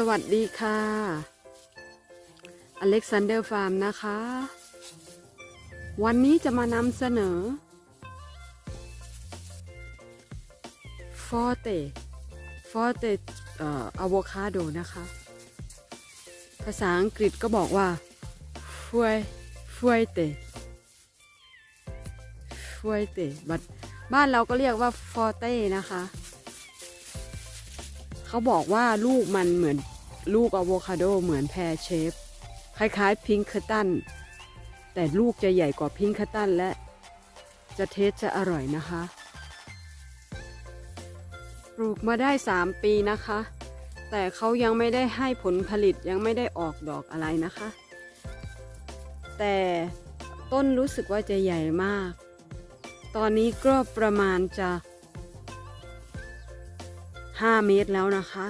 สวัสดีค่ะ อเล็กซานเดอร์ฟาร์มนะคะ วันนี้จะมานำเสนอ ฟอเต ฟอเตเอ่ออะโวคาโดนะคะ ภาษาอังกฤษก็บอกว่าฟวยฟวยเตฟวยเตบัดบ้านเราก็เรียกว่าฟอเต้นะคะ เขาบอกว่าลูกมันเหมือนลูกอะโวคาโดเหมือนแพรเชฟ คล้ายๆพิงค์คัตตัน แต่ลูกจะใหญ่กว่าพิงค์คัตตันและ จะเทสจะอร่อยนะคะ ปลูกมาได้ 3 ปีนะคะ แต่เขายังไม่ได้ให้ผลผลิตยังไม่ได้ออกดอกอะไรนะคะ แต่ต้นรู้สึกว่าจะใหญ่มาก ตอนนี้ก็ประมาณจะ 5 เมตรแล้วนะคะ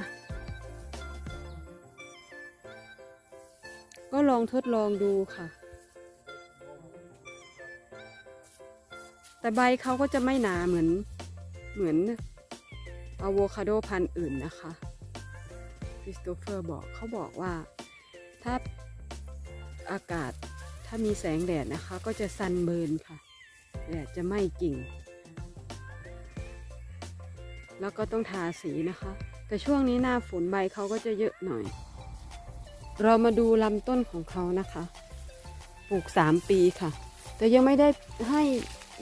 ก็ลองทดลองดูค่ะ แต่ใบเขาก็จะไม่หนาเหมือนเหมือนอะโวคาโดพันธุ์อื่นนะคะคริสโตเฟอร์บอกเขาบอกว่าถ้าอากาศถ้ามีแสงแดดนะคะ ก็จะซันเบิร์นค่ะแดดจะไหม้กิ่ง แล้วก็ต้องทาสีนะคะ แต่ช่วงนี้หน้าฝนใบเขาก็จะเยอะหน่อย เรามาดูลำต้นของเขานะคะ ปลูก3ปีค่ะ แต่ยังไม่ได้ให้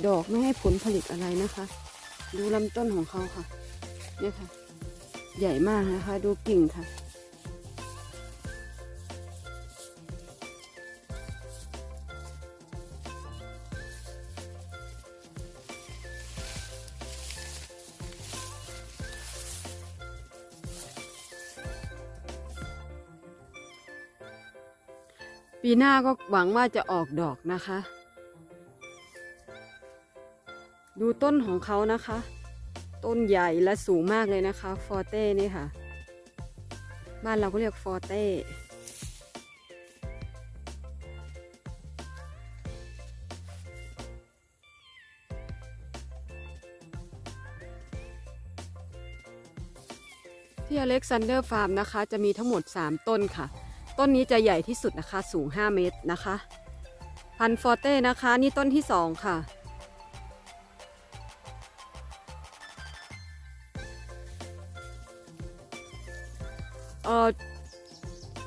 ดอกไม่ให้ผลผลิตอะไรนะคะ ดูลำต้นของเขาค่ะเนี่ยค่ะ ใหญ่มากนะคะ ดูกิ่งค่ะ ปีหน้าก็หวังว่าจะออกดอกนะคะ ดูต้นของเขานะคะ ต้นใหญ่และสูงมากเลยนะคะฟอเต้นี่ค่ะ บ้านเราก็เรียกฟอเต้ที่อเล็กซานเดอร์ฟาร์มนะคะ จะมีทั้งหมด 3 ต้นค่ะ ต้นนี้จะใหญ่ที่สุดนะคะสูง 5 เมตรนะคะ พันฟอเต้นะคะ นี่ต้นที่ 2 ค่ะ เอ่อ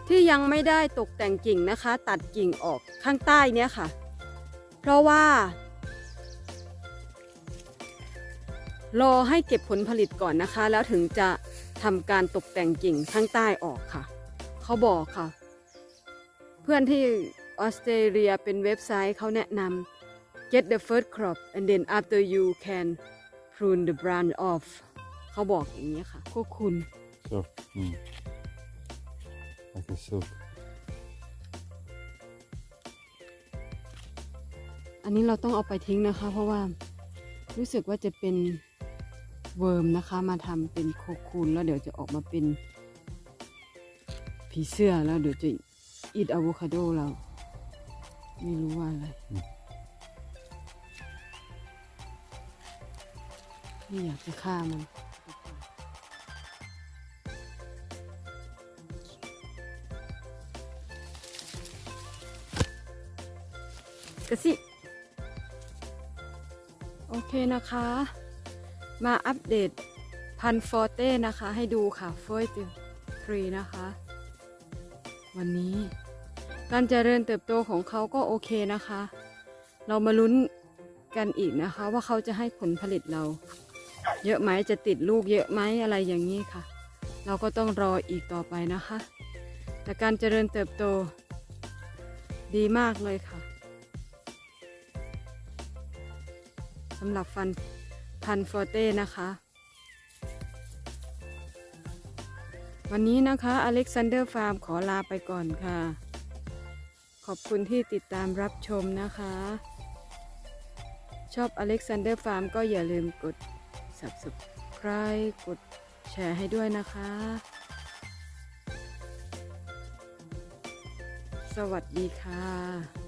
ที่ยังไม่ได้ตกแต่งกิ่งนะคะ ตัดกิ่งออกข้างใต้เนี่ยค่ะ เพราะว่า รอให้เก็บผลผลิตก่อนนะคะ แล้วถึงจะทำการตกแต่งกิ่งข้างใต้ออกค่ะ เขาบอกค่ะ พื่อนที่ออสเตรเลียเป็นเว็บไซต์เขาแนะนำ get the first crop and then after you can prune the branch off เขาบอกอย่างนี้ยค่ะพวกคุณ So, mm. like a silk. อันนี้เราต้องเอาไปทิ้งนะคะ เพราะว่ารู้สึกว่าจะเป็นเวิร์มนะคะ มาทำเป็นโคคูนแล้วเดี๋ยวจะออกมาเป็นผีเสื้อแล้วเดี๋ยวจะ อีดอะโวคาโดเรา ไม่รู้ว่าอะไร ไม่อยากจะฆ่ามันกระสิ โอเคนะคะ มาอัปเดตพันฟอร์เต้นะคะ ให้ดูค่ะเฟยติทรีนะคะ วันนี้ การเจริญเติบโตของเขาก็โอเคนะคะ เรามาลุ้นกันอีกนะคะ ว่าเขาจะให้ผลผลิตเรา เยอะไหมจะติดลูกเยอะไหมอะไรอย่างนี้ค่ะ เราก็ต้องรออีกต่อไปนะคะ แต่การเจริญเติบโต ดีมากเลยค่ะสำหรับฟันพันฟอร์เต้นะคะ วันนี้นะคะอเล็กซานเดอร์ฟาร์มขอลาไปก่อนค่ะ ขอบคุณที่ติดตามรับชมนะคะ ชอบอเล็กซานเดอร์ฟาร์มก็อย่าลืมกด subscribe กดแชร์ให้ด้วยนะคะ สวัสดีค่ะ